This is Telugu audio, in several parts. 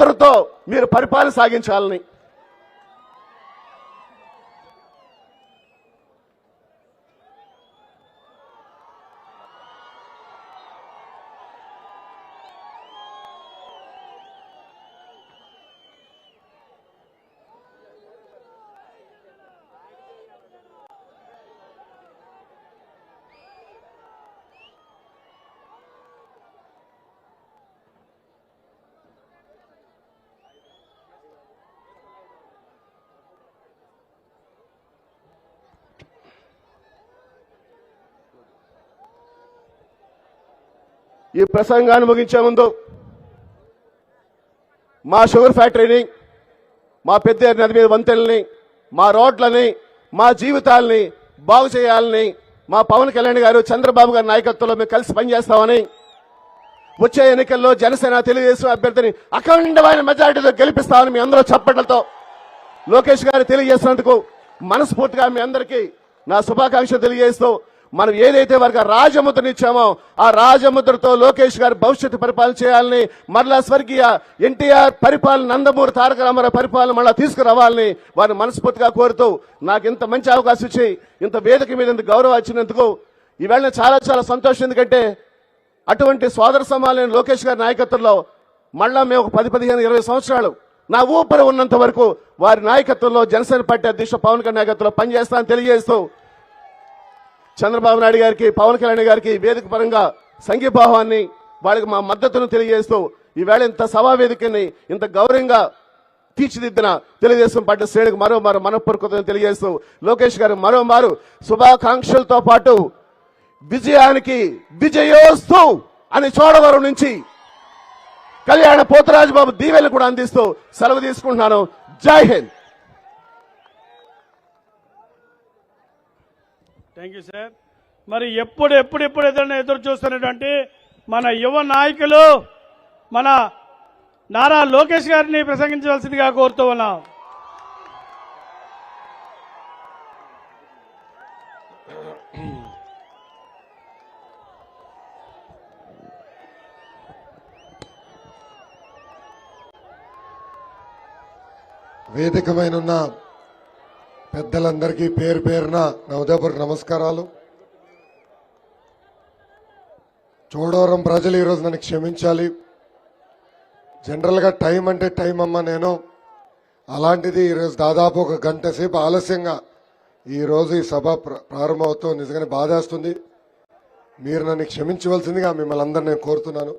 ముద్రతో మీరు పరిపాలన సాగించాలని ఈ ప్రసంగాన్ని ముగించే ముందు మా షుగర్ ఫ్యాక్టరీని మా పెద్ద నది మీద వంతెనల్ని మా రోడ్లని మా జీవితాల్ని బాగు చేయాలని మా పవన్ కళ్యాణ్ గారు చంద్రబాబు గారి నాయకత్వంలో మేము కలిసి పనిచేస్తామని వచ్చే ఎన్నికల్లో జనసేన తెలుగుదేశం అభ్యర్థిని అఖండమైన మెజారిటీతో గెలిపిస్తామని మీ అందరూ చప్పట్లతో లోకేష్ గారు తెలియజేసినందుకు మనస్ఫూర్తిగా మీ అందరికీ నా శుభాకాంక్షలు తెలియజేస్తూ మనం ఏదైతే వారికి రాజముద్రనిచ్చామో ఆ రాజముద్రతో లోకేష్ గారు భవిష్యత్తు పరిపాలన చేయాలని మరలా స్వర్గీయ ఎన్టీఆర్ పరిపాలన నందమూరి తారక రామారావు పరిపాలన మళ్ళా తీసుకురావాలని వారిని మనస్ఫూర్తిగా కోరుతూ నాకు ఇంత మంచి అవకాశం ఇచ్చి ఇంత వేదిక మీద ఇంత గౌరవం ఇచ్చినందుకు ఈవేళ చాలా చాలా సంతోషం. ఎందుకంటే అటువంటి సోదర సమాలైన లోకేష్ గారి నాయకత్వంలో మళ్ళా మేము ఒక పది పదిహేను ఇరవై సంవత్సరాలు నా ఊపిరి ఉన్నంత వరకు వారి నాయకత్వంలో జనసేన పార్టీ అధ్యక్షుడు పవన్ కళ్యాణ్ నాయకత్వంలో పనిచేస్తానని తెలియజేస్తూ చంద్రబాబు నాయుడు గారికి పవన్ కళ్యాణ్ గారికి వేదిక పరంగా సంఘీభావాన్ని వాళ్ళకి మా మద్దతును తెలియజేస్తూ ఈవేళ ఇంత సభా వేదికని ఇంత గౌరవంగా తీర్చిదిద్దిన తెలుగుదేశం పార్టీ శ్రేణికి మరో మారు మనపూర్వకతను తెలియజేస్తూ లోకేష్ గారు మరో మారు శుభాకాంక్షలతో పాటు విజయానికి విజయోస్తూ అని చోడవరం నుంచి కళ్యాణ పోతరాజు బాబు దీవెలు కూడా అందిస్తూ సెలవు తీసుకుంటున్నాను. జై హింద్. థ్యాంక్ యూ సార్ మరి ఎప్పుడు ఎప్పుడు ఎప్పుడు ఎదురు ఎదురు చూస్తున్నటువంటి మన యువ నాయకులు మన నారా లోకేష్ గారిని ప్రసంగించవలసిందిగా కోరుతూ ఉన్నాం. వేదికమైన ఉన్న పెద్దలందరికీ పేరు పేరున నా నమస్కారాలు. చోడవరం ప్రజలు ఈరోజు నన్ను క్షమించాలి. జనరల్గా టైం అంటే టైం అమ్మ నేను. అలాంటిది ఈరోజు దాదాపు ఒక గంట సేపు ఆలస్యంగా ఈరోజు ఈ సభ ప్ర- ప్రారంభమవుతూ నిజంగానే బాధేస్తుంది. మీరు నన్ను క్షమించవలసిందిగా మిమ్మల్ని అందరినీ నేను కోరుతున్నాను.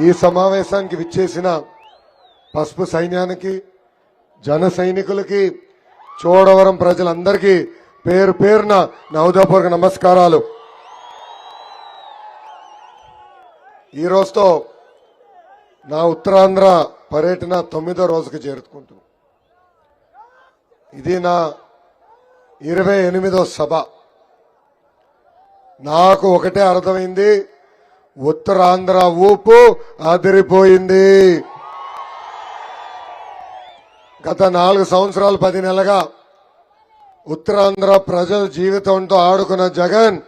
ఈ సమావేశానికి విచ్చేసిన పసుపు సైన్యానికి జన సైనికులకి చోడవరం ప్రజలందరికీ పేరు పేరున నా ఉదయపూర్వక నమస్కారాలు. ఈ రోజుతో నా ఉత్తరాంధ్ర పర్యటన తొమ్మిదో రోజుకి చేరుకుంటుంది ఇది నా ఇరవై ఎనిమిదో సభ. నాకు ఒకటే అర్థమైంది ఉత్తరాంధ్ర ఊపు అదిరిపోయింది. గత నాలుగు సంవత్సరాలు పది నెలగా ఉత్తరాంధ్ర ప్రజల జీవితంతో ఆడుకున్న జగన్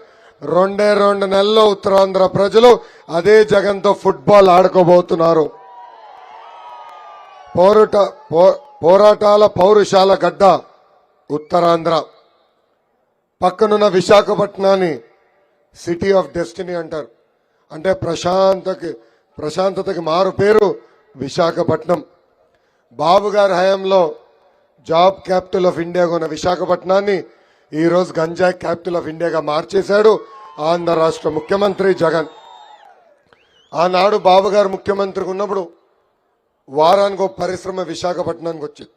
రెండే రెండు నెలల్లో ఉత్తరాంధ్ర ప్రజలు అదే జగన్తో ఫుట్బాల్ ఆడుకోబోతున్నారు. పోరుట పో- పోరాటాల పౌరుషాల గడ్డ ఉత్తరాంధ్ర. పక్కనున్న విశాఖపట్నాన్ని సిటీ ఆఫ్ డెస్టినీ అంటారు. అంటే ప్రశాంతకి ప్రశాంతతకి మారు పేరు విశాఖపట్నం. బాబు గారి హయాంలో జాబ్ క్యాపిటల్ ఆఫ్ ఇండియాగా ఉన్న విశాఖపట్నాన్ని ఈరోజు రోజు గంజాయి క్యాపిటల్ ఆఫ్ ఇండియాగా మార్చేశాడు ఆంధ్ర రాష్ట్ర ముఖ్యమంత్రి జగన్. ఆనాడు బాబు గారు ముఖ్యమంత్రికి ఉన్నప్పుడు వారానికి ఒక పరిశ్రమ విశాఖపట్నానికి వచ్చింది.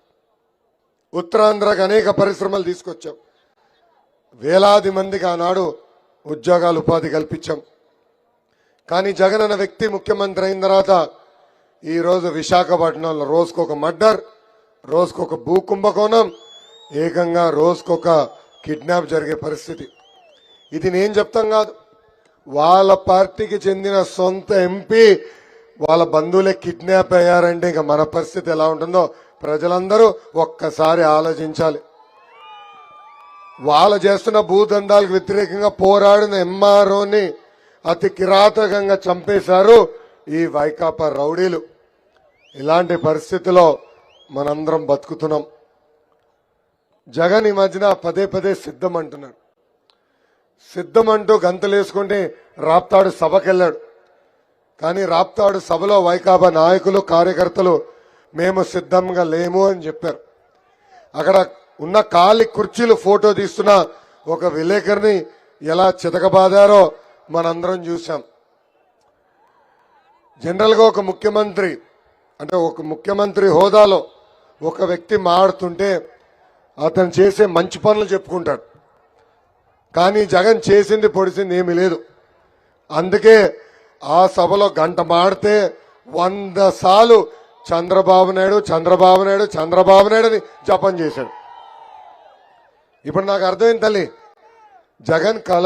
ఉత్తరాంధ్రకు అనేక పరిశ్రమలు తీసుకొచ్చాం. వేలాది మందికి ఆనాడు ఉద్యోగాలు ఉపాధి కల్పించాం. కానీ జగన్ అన్న వ్యక్తి ముఖ్యమంత్రి అయిన తర్వాత ఈరోజు విశాఖపట్నంలో రోజుకొక మర్డర్ రోజుకొక భూ కుంభకోణం ఏకంగా రోజుకొక కిడ్నాప్ జరిగే పరిస్థితి. ఇది నేను చెప్తాం కాదు. వాళ్ళ పార్టీకి చెందిన సొంత ఎంపీ వాళ్ళ బంధువులే కిడ్నాప్ అయ్యారంటే ఇంకా మన పరిస్థితి ఎలా ఉంటుందో ప్రజలందరూ ఒక్కసారి ఆలోచించాలి. వాళ్ళు చేస్తున్న భూదండాలకు వ్యతిరేకంగా పోరాడిన ఎంఆర్ఓని అతి కిరాతకంగా చంపేశారు ఈ వైకాపా రౌడీలు. ఇలాంటి పరిస్థితిలో మనందరం బతుకుతున్నాం. జగన్ ఈ మధ్యన పదే పదే సిద్ధం అంటున్నాడు సిద్ధం అంటూ గంతలేసుకుంటే రాప్తాడు సభకెళ్ళాడు. కానీ రాప్తాడు సభలో వైకాపా నాయకులు కార్యకర్తలు మేము సిద్ధంగా లేము అని చెప్పారు. అక్కడ ఉన్న ఖాళీ కుర్చీలు ఫోటో తీస్తున్న ఒక విలేకరిని ఎలా చితకబాదారో మనందరం చూసాం జనరల్గా ఒక ముఖ్యమంత్రి అంటే ఒక ముఖ్యమంత్రి హోదాలో ఒక వ్యక్తి మాడుతుంటే అతను చేసే మంచి పనులు చెప్పుకుంటాడు. కానీ జగన్ చేసింది పొడిసింది ఏమీ లేదు. అందుకే ఆ సభలో గంట మాడితే వంద సార్లు చంద్రబాబు నాయుడు చంద్రబాబు నాయుడు చంద్రబాబు నాయుడు అని జపం చేశాడు. ఇప్పుడు నాకు అర్థమైంది తల్లి జగన్ కళలో